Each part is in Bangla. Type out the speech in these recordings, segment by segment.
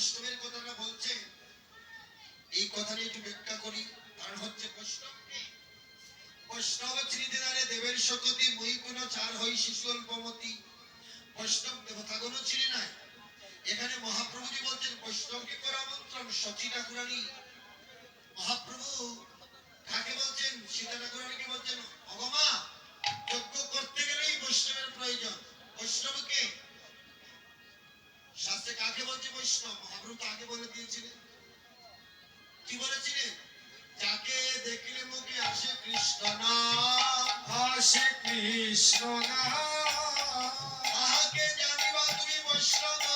বৈষ্ণবের কথাটা বলছে। এই কথাটা একটু ব্যাখ্যা করি। কারণ হচ্ছে বৈষ্ণব বৈষ্ণব দেবের সকতি কোন চার হই শিশু অল্পমতি। বৈষ্ণব নাই। এখানে মহাপ্রভুজি বলছেন বৈষ্ণবকে পরামন্ত্রণ মহাপ্রভু কাকে বলছেন? সীতা বলছেন, অগমা, যজ্ঞ করতে গেলেই বৈষ্ণবের প্রয়োজন। বৈষ্ণবকে শাস্ত্রে কাকে বলছে বৈষ্ণব? মহাপ্রভু তাকে বলে দিয়েছিলেন। কি বলেছিলেন? যাকে দেখলে মুখে আসে কৃষ্ণ না ভাসে কৃষ্ণ নাম। তাহাকে জানিবা তুমি বৈষ্ণব।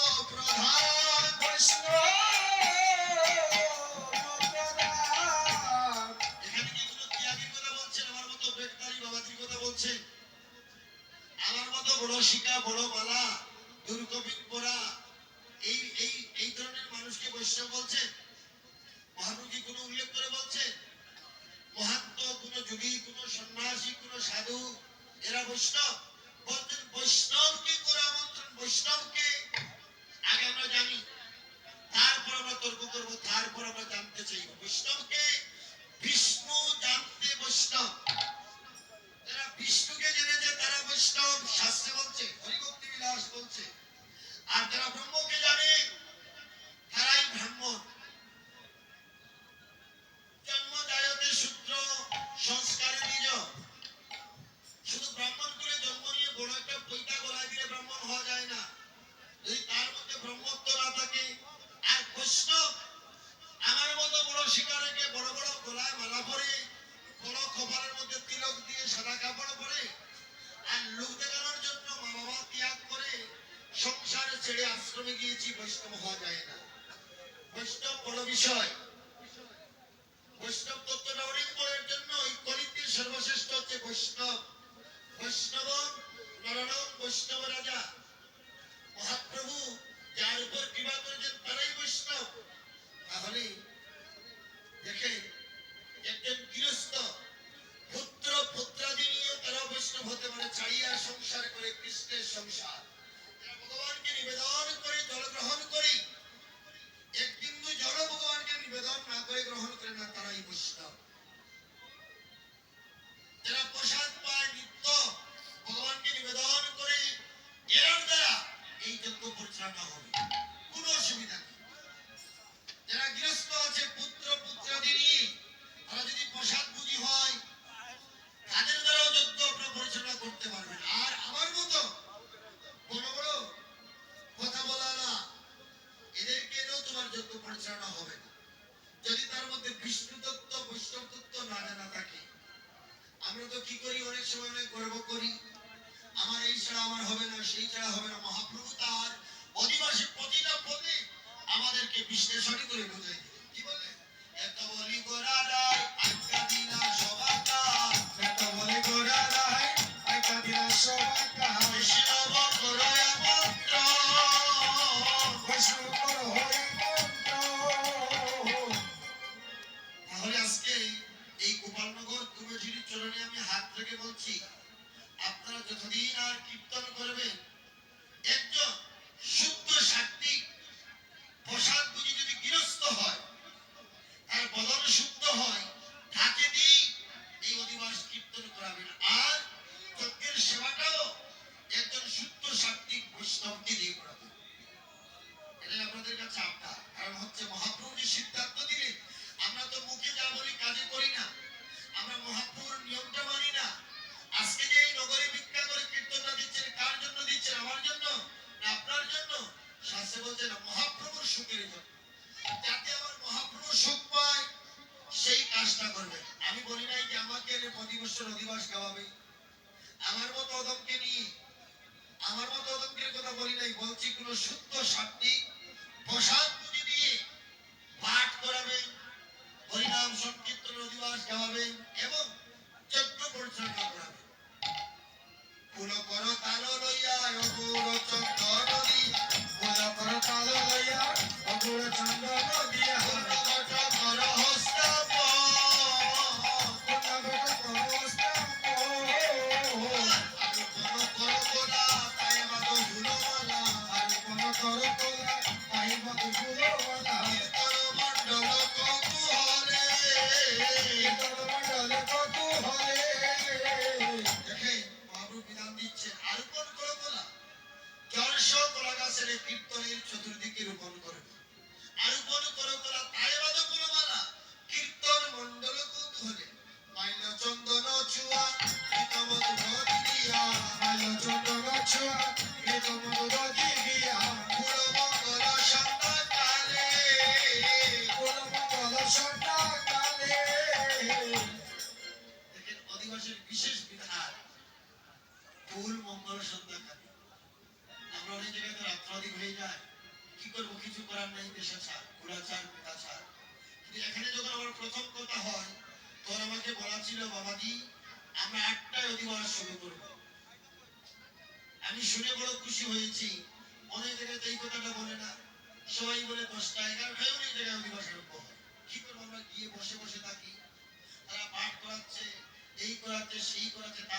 পরিচালনা হবে? না যদি তার মধ্যে বিষ্ণু তত্ত্ব, বৈষ্ণব তত্ত্ব না জানা থাকে, আমরা তো কি করি? অনেক সময় অনেক গর্ব করি। আমার এই ছাড়া আমার হবে না, সেই ছাড়া হবে না। মহাপ্রভু তার অধিবাসী প্রতিটা পদে আমাদেরকে বিশ্লেষণ করে বোঝাই কি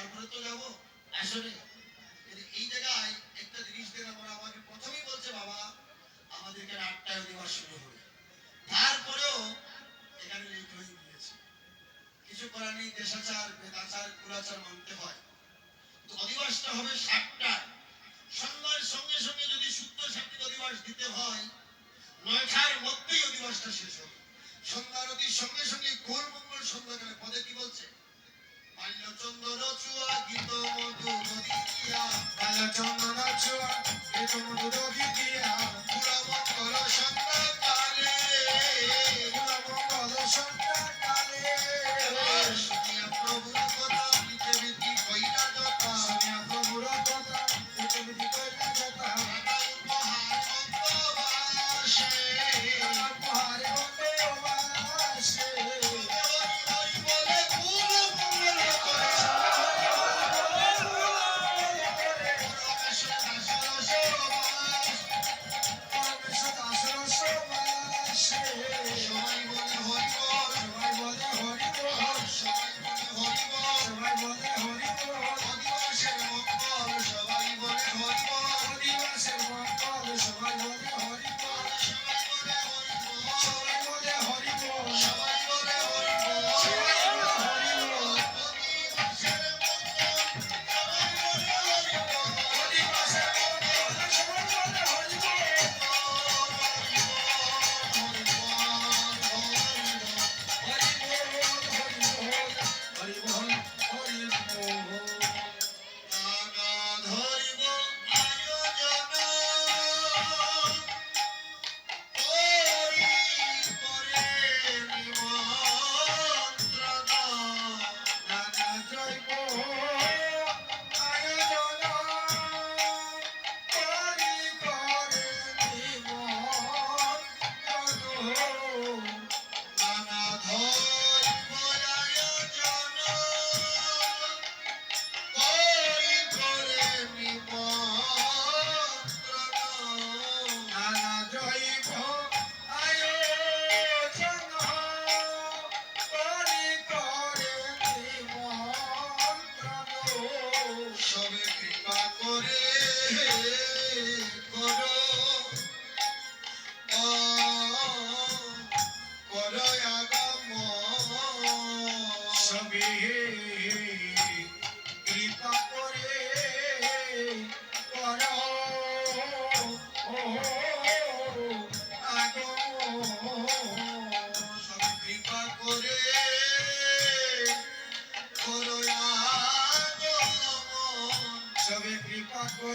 তারপরে তো যাব। আসলে এই জায়গায় একটা জিনিস দেখলাম আমাকে প্রথমেই বলছে বাবা, আমাদেরকে আটটায় দেওয়া শুরু হবে তারপরেও এখানে লেট হয়ে গিয়েছে। কিছু করার নেই, দেশাচার, বেদাচার কুলাচার মানতে হয়। তো অধিবাসটা হবে সাতটা। সন্ধ্যার সঙ্গে সঙ্গে যদি সুন্দর সাপ্তিক অধিবাস দিতে হয়, নয়টার মধ্যেই অধিবাসটা শেষ হবে। সন্ধ্যারতির সঙ্গে সঙ্গে কোল মঙ্গল সন্ধ্যাকালে। পদে কি বলছে? চন্দন চুয়া গীত মধু দিয়া চন্দন চুয়া গীত মধু দিয়া পুরা মঙ্গল সন্ধ্যা।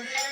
করে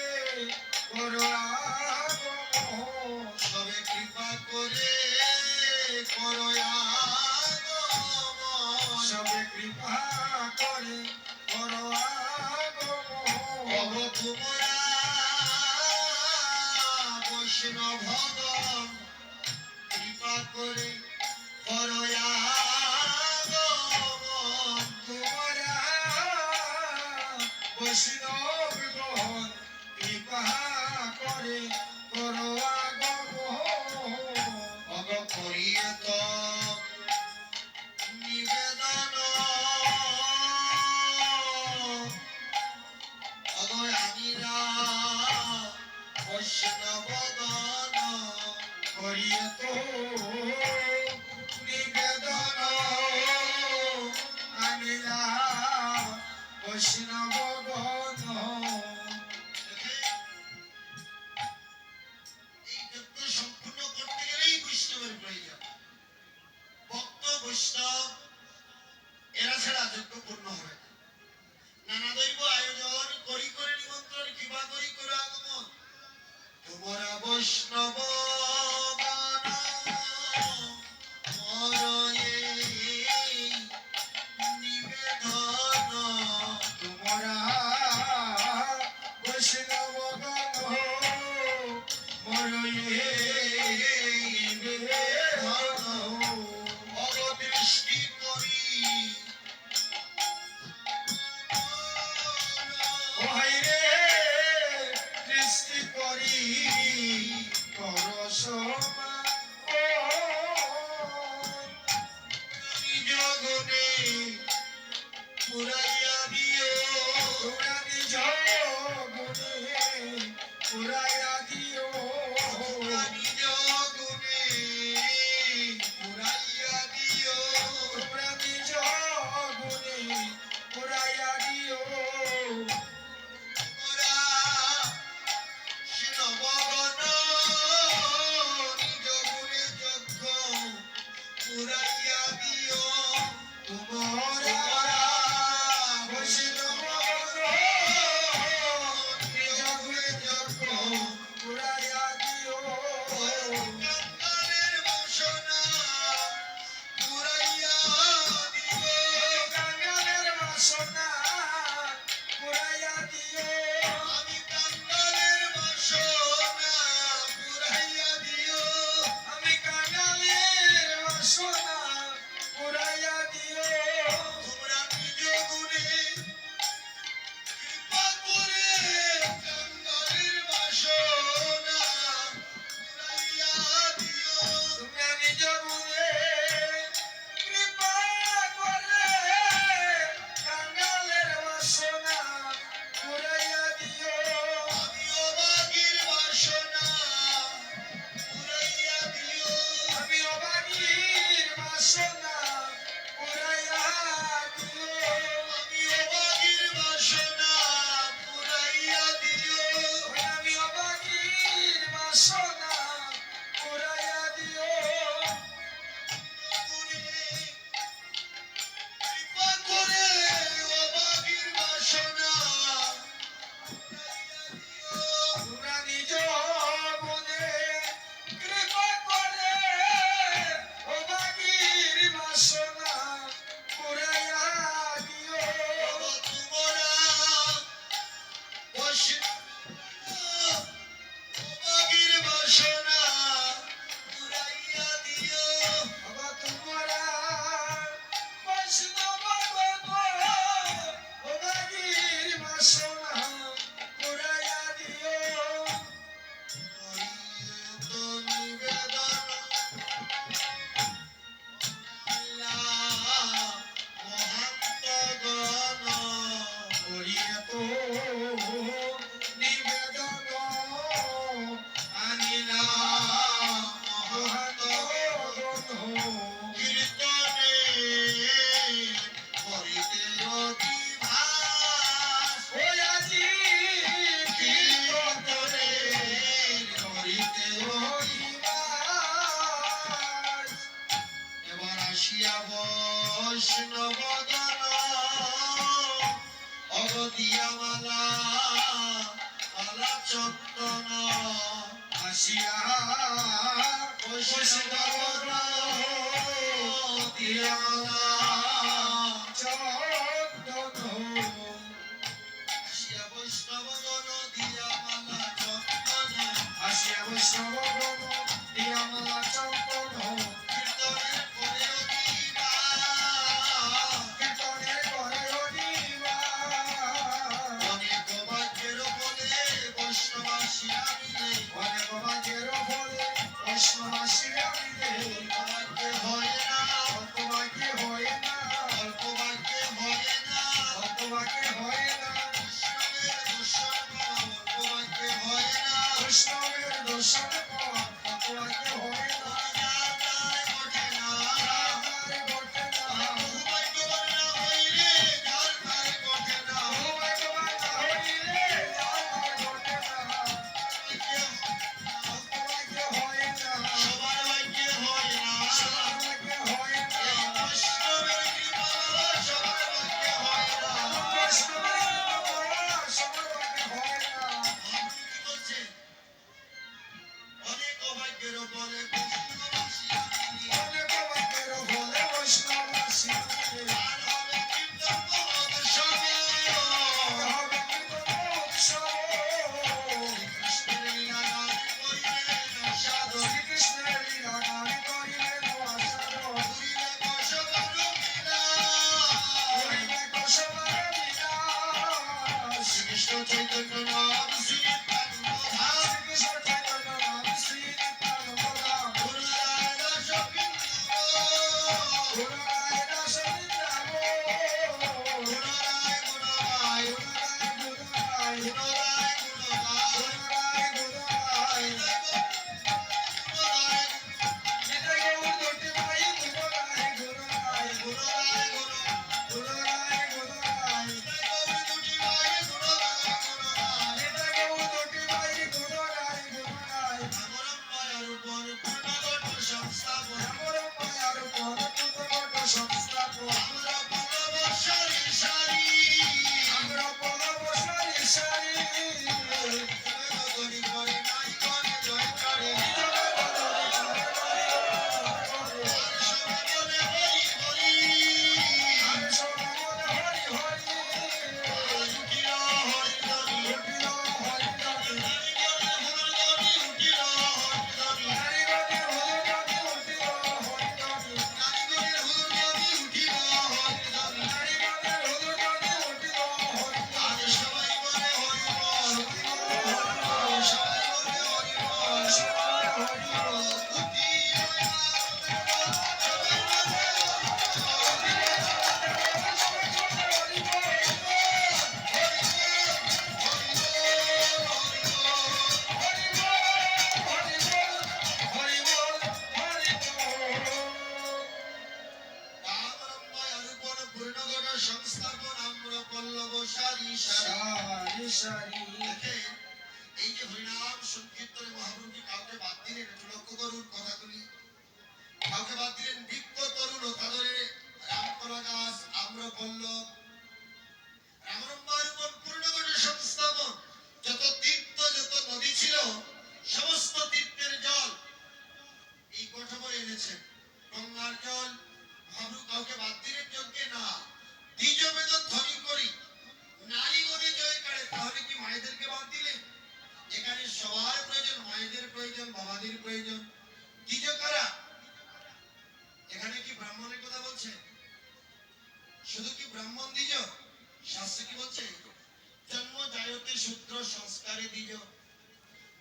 Thank you. Shawty. শুধু কি ব্রাহ্মণ দিজ? শাস্ত্র কি বলছে? জন্ম জায়তে সূত্র সংস্কারে দিজ।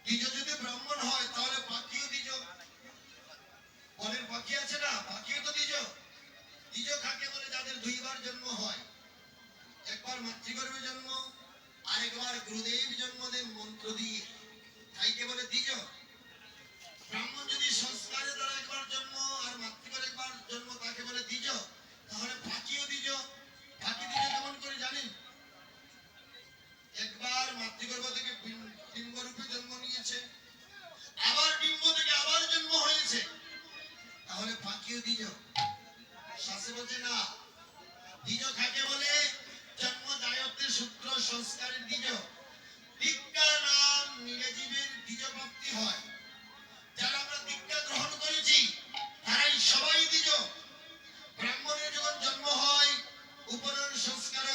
দিজ যদি ব্রাহ্মণ হয়, তাহলে পাখিও দিজ। বনের পাখি আছে না? পাখিও তো দিজ। দিজ কাকে বলে? যাদের দুইবার জন্ম হয়। একবার মাতৃগর্ভে জন্ম, আরেকবার গুরুদেব জন্ম দেন মন্ত্র দিয়ে। তাইকে বলে? দিজ। ব্রাহ্মণ যদি সংস্কারে দ্বারা একবার জন্ম আর মাতৃগর একবার জন্ম, তাকে বলে দিজ। তাহলে কেউ দিজ বলছে না। কাকে বলে? জন্ম সূত্র সংস্কারের দীক্ষা নাম হয়। যারা আমরা দীক্ষা গ্রহণ করেছি, তারাই সবাই ব্রাহ্মণের যখন জন্ম হয়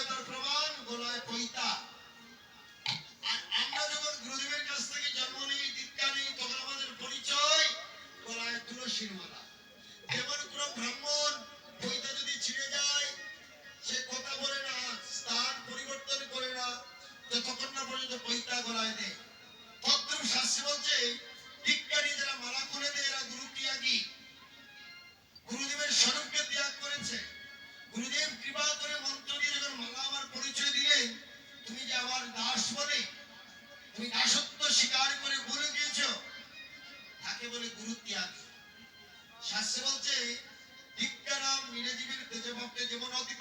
তার প্রমাণ গোলায় পৈতা। আর আমরা যখন গুরুদেবের কাছ থেকে জন্ম নিই, দীক্ষা তখন আমাদের পরিচয় গোলায় তুলসীর মালা। আমার দাস বলে, তুমি দাসত্ব স্বীকার করে বলে দিয়েছ, তাকে বলে গুরু ত্যাগ শাস্ত্রে বলছে ধিক্কারাম নিরজীবীর তেজভক্তে যেমন অতি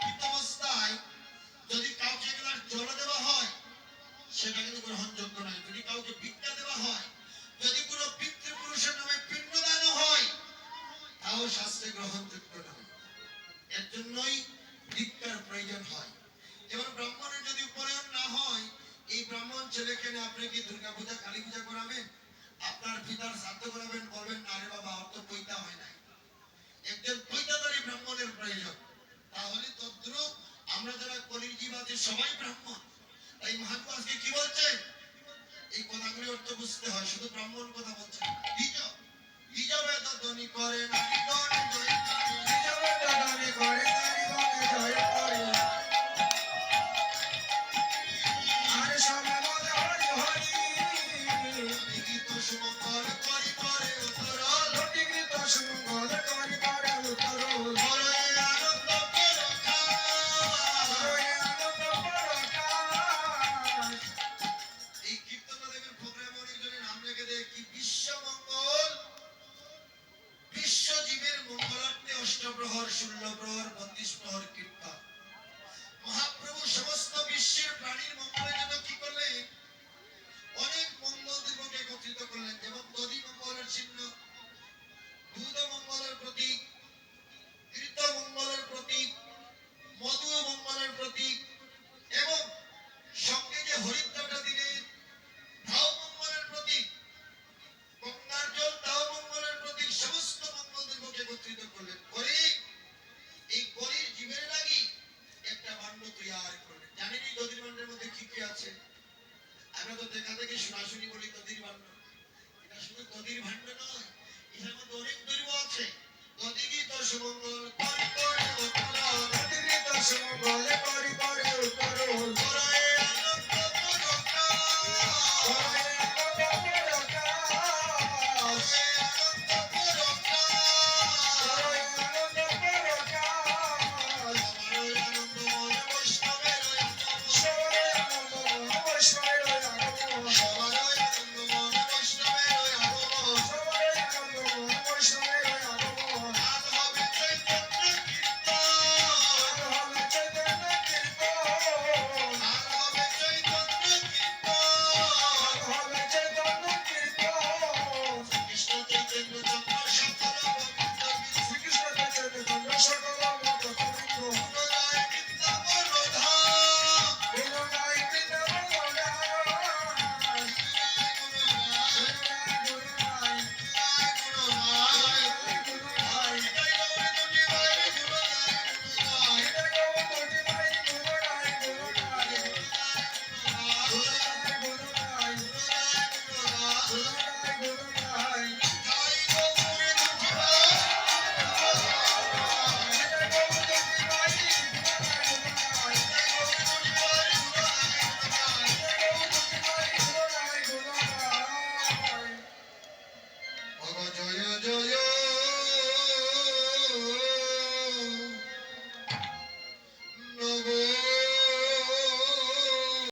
জাতির সবাই ব্রাহ্মণ, তাই মহাত্মা আজকে কি বলছেন? এই কথাগুলি অর্থ বুঝতে হয়, শুধু ব্রাহ্মণ কথা বলছেন নিজ নিজ ধ্বনি করে না